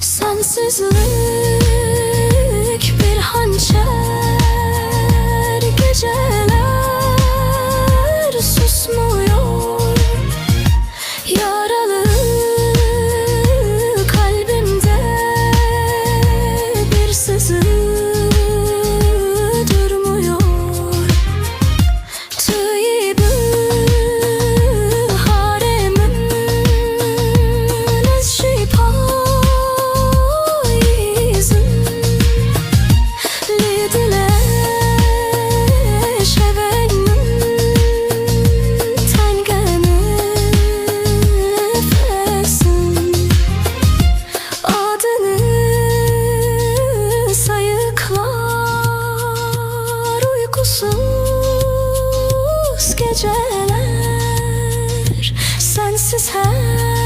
Sensizlik this is how